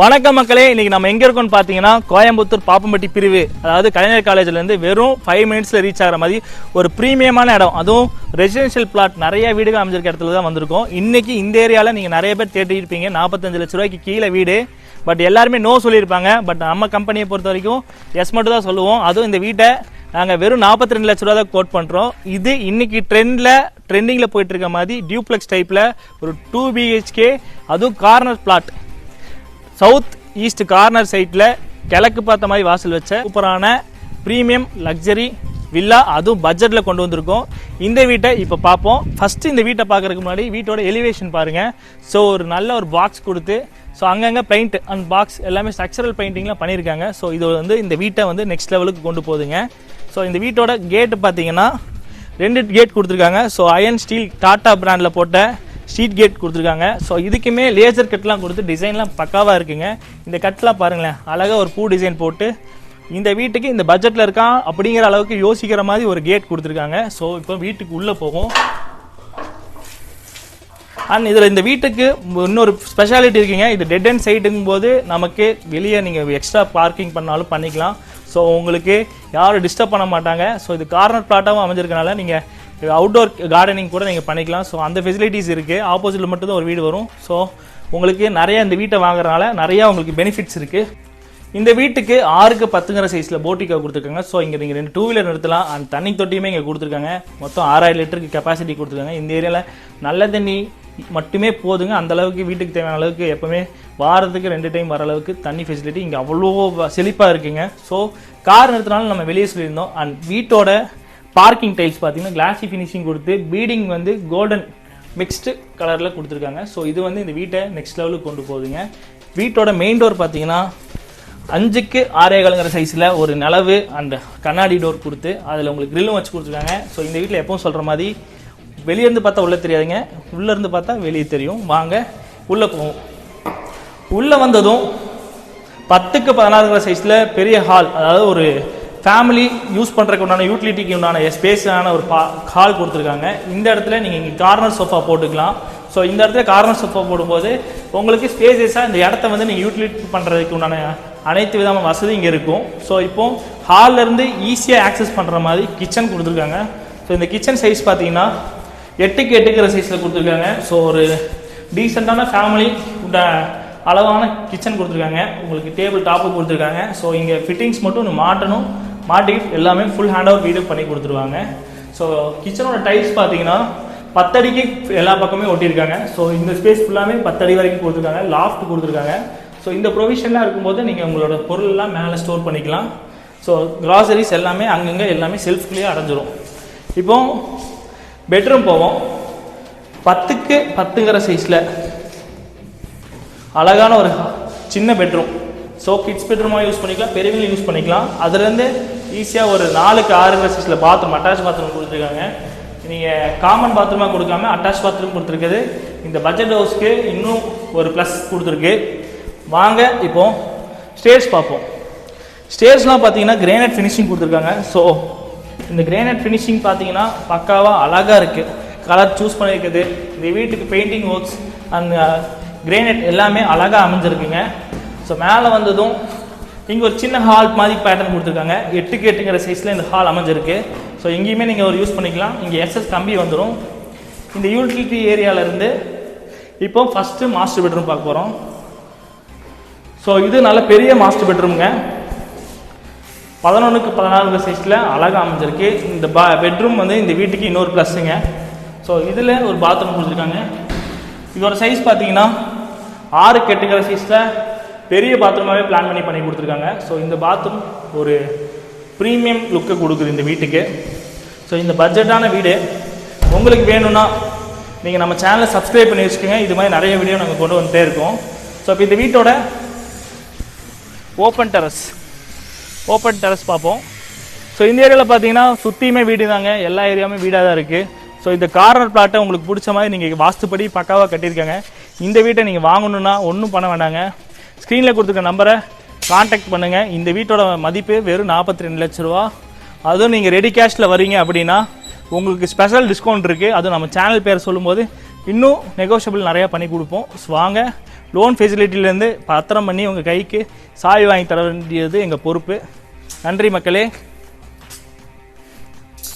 வணக்கம் மக்களே இன்னைக்கு நம்ம எங்க இருக்கோம்னு பாத்தீங்கன்னா கோயம்புத்தூர் பாப்பம்பட்டி பிரிவு. அதாவது கலைஞர் காலேஜ்ல இருந்து வெறும் ஃபைவ் மினிட்ஸ்ல ரீச் ஆகிற மாதிரி ஒரு ப்ரீமியமான இடம். அதுவும் ரெசிடென்ஷியல் பிளாட் நிறைய வீடுகள் அமைஞ்சிருக்க இடத்துல தான் வந்திருக்கோம். இன்னைக்கு இந்த ஏரியால நீங்க நிறைய பேர் தேடி இருப்பீங்க. நாற்பத்தஞ்சு லட்ச ரூபாய்க்கு கீழே வீடு. பட் எல்லாருமே நோ சொல்லியிருப்பாங்க. பட் நம்ம கம்பெனியை பொறுத்த வரைக்கும் எஸ் மட்டும் தான் சொல்லுவோம். அதுவும் இந்த வீட்டை நாங்கள் வெறும் நாற்பத்தி ரெண்டு லட்ச ரூபா தான் கோட் பண்ணுறோம் இது இன்னைக்கு ட்ரெண்டில் ட்ரெண்டிங்கில் போயிட்டு இருக்க மாதிரி டியூப்ளெக்ஸ் டைப்பில் ஒரு டூ பிஹெச்கே அதுவும் corner flat south east corner சைட்டில் கிழக்கு பார்த்த மாதிரி வாசல் வச்ச சூப்பரான ப்ரீமியம் லக்ஸரி வில்லா அதுவும் பட்ஜெட்டில் கொண்டு வந்திருக்கோம். இந்த வீட்டை இப்போ பார்ப்போம். ஃபஸ்ட்டு இந்த வீட்டை பார்க்குறதுக்கு முன்னாடி வீட்டோட எலிவேஷன் பாருங்கள் ஸோ ஒரு நல்ல ஒரு பாக்ஸ் கொடுத்து ஸோ அங்கங்கே பெயிண்ட் அண்ட் பாக்ஸ் எல்லாமே ஸ்ட்ரக்சரல் பெயிண்டிங்லாம் பண்ணியிருக்காங்க. ஸோ இது வந்து இந்த வீட்டை வந்து நெக்ஸ்ட் லெவலுக்கு கொண்டு போகுதுங்க. ஸோ இந்த வீட்டோட கேட்டு பார்த்தீங்கன்னா ரெண்டு கேட் கொடுத்துருக்காங்க. ஸோ அயன் ஸ்டீல் டாட்டா பிராண்டில் போட்ட ஸ்ட்ரீட் கேட் கொடுத்துருக்காங்க. ஸோ இதுக்குமே லேசர் கட்லாம் கொடுத்து டிசைன்லாம் பக்காவாக இருக்குங்க. இந்த கட்லாம் பாருங்களேன். அழகாக ஒரு பூ டிசைன் போட்டு இந்த வீட்டுக்கு இந்த பட்ஜெட்டில் இருக்கான் அப்படிங்கிற அளவுக்கு யோசிக்கிற மாதிரி ஒரு கேட் கொடுத்துருக்காங்க. ஸோ இப்போ வீட்டுக்கு உள்ளே போகும். அண்ட் இதில் இந்த வீட்டுக்கு இன்னொரு ஸ்பெஷாலிட்டி இருக்குங்க. இது டெட் அண்ட் சைட்டுங்கும் போது நமக்கு வெளியே நீங்கள் எக்ஸ்ட்ரா பார்க்கிங் பண்ணாலும் பண்ணிக்கலாம். ஸோ உங்களுக்கு யாரும் டிஸ்டர்ப் பண்ண மாட்டாங்க. ஸோ இது கார்னர் பிளாட்டாகவும் அமைஞ்சிருக்கனால நீங்கள் அவுட்டோர் கார்டனிங் கூட நீங்கள் பண்ணிக்கலாம். ஸோ அந்த ஃபெசிலிட்டிஸ் இருக்குது ஆப்போசிட்டில் மட்டும்தான் ஒரு வீடு வரும். ஸோ உங்களுக்கு நிறைய இந்த வீட்டை வாங்குறதுனால நிறையா உங்களுக்கு பெனிஃபிட்ஸ் இருக்குது இந்த வீட்டுக்கு ஆறுக்கு பத்துங்கிற சைஸில் போட்டிக்கா கொடுத்துருக்காங்க. ஸோ இங்கே நீங்கள் ரெண்டு டூ வீலர் நிறுத்தலாம். அந்த தண்ணி தொட்டியுமே இங்கே கொடுத்துருக்காங்க. மொத்தம் ஆறாயிரம் லிட்டருக்கு கெப்பாசிட்டி கொடுத்துருக்காங்க. இந்த ஏரியாவில் நல்ல தண்ணி மட்டுமே போதுங்க. அந்த அளவுக்கு வீட்டுக்கு தேவையான அளவுக்கு எப்போவுமே வாரத்துக்கு ரெண்டு டைம் வர அளவுக்கு தண்ணி ஃபெசிலிட்டி இங்கே அவ்வளோ செழிப்பாக இருக்குங்க. ஸோ கார் நிறுத்தினாலும் நம்ம வெளியே சொல்லியிருந்தோம். அண்ட் வீட்டோட பார்க்கிங் டைல்ஸ் பார்த்தீங்கன்னா கிளாசி ஃபினிஷிங் கொடுத்து பீடிங் வந்து கோல்டன் மிக்ஸ்டு கலரில் கொடுத்துருக்காங்க. ஸோ இது வந்து இந்த வீட்டை நெக்ஸ்ட் லெவலுக்கு கொண்டு போகுதுங்க. வீட்டோட மெயின் டோர் பார்த்தீங்கன்னா அஞ்சுக்கு ஆறே காலங்கிற சைஸில் ஒரு நிலவு அந்த கண்ணாடி டோர் கொடுத்து அதில் உங்களுக்கு கிரில்லும் வச்சு கொடுத்துருக்காங்க. ஸோ இந்த வீட்டில் எப்பவும் சொல்கிற மாதிரி வெளியேருந்து பார்த்தா உள்ளே தெரியாதுங்க. உள்ளேருந்து பார்த்தா வெளியே தெரியும். வாங்க உள்ளே போவோம். உள்ளே வந்ததும் பத்துக்கு பதினாறுங்கிற சைஸில் பெரிய ஹால் அதாவது ஒரு ஃபேமிலி யூஸ் பண்ணுறதுக்கு உண்டான யூட்டிலிட்டிக்கு உண்டான ஸ்பேஸான ஒரு பா ஹால் கொடுத்துருக்காங்க. இந்த இடத்துல நீங்கள் இங்கே கார்னர் சோஃபா போட்டுக்கலாம். ஸோ இந்த இடத்துல கார்னர் சோஃபா போடும்போது உங்களுக்கு ஸ்பேசஸாக இந்த இடத்த வந்து நீங்கள் யூட்டிலிட்டி பண்ணுறதுக்கு உண்டான அனைத்து விதமான வசதி இங்கே இருக்கும். ஸோ இப்போ ஹால்லேருந்து ஈஸியாக ஆக்சஸ் பண்ணுற மாதிரி கிச்சன் கொடுத்துருக்காங்க. ஸோ இந்த கிச்சன் சைஸ் பார்த்தீங்கன்னா எட்டுக்கு எட்டுக்கிற சைஸில் கொடுத்துருக்காங்க. ஸோ ஒரு டீசெண்டான ஃபேமிலி உண்ட அளவான கிச்சன் கொடுத்துருக்காங்க. உங்களுக்கு டேபிள் டாப்பு கொடுத்துருக்காங்க. ஸோ இங்கே ஃபிட்டிங்ஸ் மட்டும் ஒன்று மாட்டணும். மாட்டிக்கிட்டு எல்லாமே ஃபுல் ஹேண்ட் ஓவர் வீடு பண்ணி கொடுத்துருவாங்க. ஸோ கிச்சனோட டைல்ஸ் பார்த்தீங்கன்னா பத்தடிக்கு எல்லா பக்கமே ஒட்டியிருக்காங்க. ஸோ இந்த ஸ்பேஸ் ஃபுல்லாமே பத்தடி வரைக்கும் கொடுத்துருக்காங்க. லாஃப்ட் கொடுத்துருக்காங்க. ஸோ இந்த ப்ரொவிஷன்லாம் இருக்கும்போது நீங்கள் உங்களோட பொருள்லாம் மேலே ஸ்டோர் பண்ணிக்கலாம். ஸோ கிராசரிஸ் எல்லாமே அங்கங்கே எல்லாமே செல்ஃப்லேயே அடைஞ்சிரும். இப்போ பெட்ரூம் போவோம். பத்துக்கு பத்துங்கிற சைஸில் அழகான ஒரு சின்ன பெட்ரூம் ஸோ கிட்ஸ் பெட்ரூமாக யூஸ் பண்ணிக்கலாம் பெரியவங்களும் யூஸ் பண்ணிக்கலாம். அதுலேருந்து ஈஸியாக ஒரு நாலுக்கு ஆறு சைஸில் பாத்ரூம் அட்டாச் பாத்ரூம் கொடுத்துருக்காங்க. நீங்கள் காமன் பாத்ரூமாக கொடுக்காம அட்டாச் பாத்ரூம் கொடுத்துருக்குது. இந்த பட்ஜெட் ஹவுஸ்க்கு இன்னும் ஒரு ப்ளஸ் கொடுத்துருக்கு. வாங்க இப்போ ஸ்டேர்ஸ் பார்ப்போம். ஸ்டேர்ஸ்லாம் பார்த்தீங்கன்னா கிரேனைட் ஃபினிஷிங் கொடுத்துருக்காங்க. ஸோ இந்த கிரேனைட் ஃபினிஷிங் பார்த்தீங்கன்னா பக்காவாக அழகாக இருக்குது கலர் சூஸ் பண்ணியிருக்குது இந்த வீட்டுக்கு பெயிண்டிங் ஒர்க்ஸ் அந்த கிரேனைட் எல்லாமே அழகாக அமைஞ்சிருக்குங்க. ஸோ மேலே வந்ததும் இங்கே ஒரு சின்ன ஹால் மாதிரி பேட்டர்ன் கொடுத்துருக்காங்க. எட்டுக்கு எட்டுங்கிற சைஸில் இந்த ஹால் அமைஞ்சிருக்கு. ஸோ எங்கேயுமே நீங்கள் ஒரு யூஸ் பண்ணிக்கலாம். இங்கே எஸ்எஸ் கம்பி வந்துடும் இந்த யூட்டிலிட்டி ஏரியாவிலேருந்து இப்போ ஃபஸ்ட்டு மாஸ்டர் பெட்ரூம் பார்க்க போகிறோம் ஸோ இது நல்ல பெரிய மாஸ்டர் பெட்ரூம்ங்க பதினொன்றுக்கு பதினாறு சைஸில் அழகாக அமைஞ்சிருக்கு. இந்த பா பெட்ரூம் வந்து இந்த வீட்டுக்கு இன்னொரு ப்ளஸ்ஸுங்க ஸோ இதில் ஒரு பாத்ரூம் கொடுத்துருக்காங்க. இதோட சைஸ் பார்த்தீங்கன்னா ஆறு கெட்டுக்கிற சைஸில் பெரிய பாத்ரூமாகவே பிளான் பண்ணி பண்ணி கொடுத்துருக்காங்க. ஸோ இந்த பாத்ரூம் ஒரு ப்ரீமியம் லுக்கை கொடுக்குது இந்த வீட்டுக்கு. ஸோ இந்த பட்ஜெட்டான வீடு. உங்களுக்கு வேணும்னா நீங்கள் நம்ம சேனலை சப்ஸ்கிரைப் பண்ணி வச்சுக்கோங்க. இது மாதிரி நிறைய வீடியோ நாங்கள் கொண்டு வந்துட்டே இருக்கோம். ஸோ இப்போ இந்த வீட்டோட ஓப்பன் டெரஸ் ஓப்பன் டெரஸ் பார்ப்போம். ஸோ இந்த ஏரியாவில் பார்த்தீங்கன்னா சுற்றியுமே வீடு தாங்க. எல்லா ஏரியாவுமே வீடாக தான் இருக்குது ஸோ இந்த கார்னர் பிளாட்டை உங்களுக்கு பிடிச்ச மாதிரி நீங்கள் வாஸ்துப்படி பக்காவாக கட்டியிருக்காங்க. இந்த வீட்டை நீங்கள் வாங்கணுன்னா ஒன்றும் பண்ண வேண்டாங்க. ஸ்க்ரீனில் கொடுத்துருக்க நம்பரை காண்டாக்ட் பண்ணுங்கள் இந்த வீட்டோட மதிப்பு வெறும் நாற்பத்தி ரெண்டு லட்ச ரூபா. அதுவும் நீங்கள் ரெடி கேஷில் வரீங்க அப்படின்னா உங்களுக்கு ஸ்பெஷல் டிஸ்கவுண்ட் இருக்குது அதுவும் நம்ம சேனல் பேர் சொல்லும்போது இன்னும் நெகோஷியபிள் நிறையா பண்ணி கொடுப்போம். ஸோ வாங்க லோன் ஃபெசிலிட்டிலேருந்து பத்திரம் பண்ணி உங்கள் கைக்கு சாய் வாங்கி தர வேண்டியது எங்கள் பொறுப்பு. நன்றி மக்களே.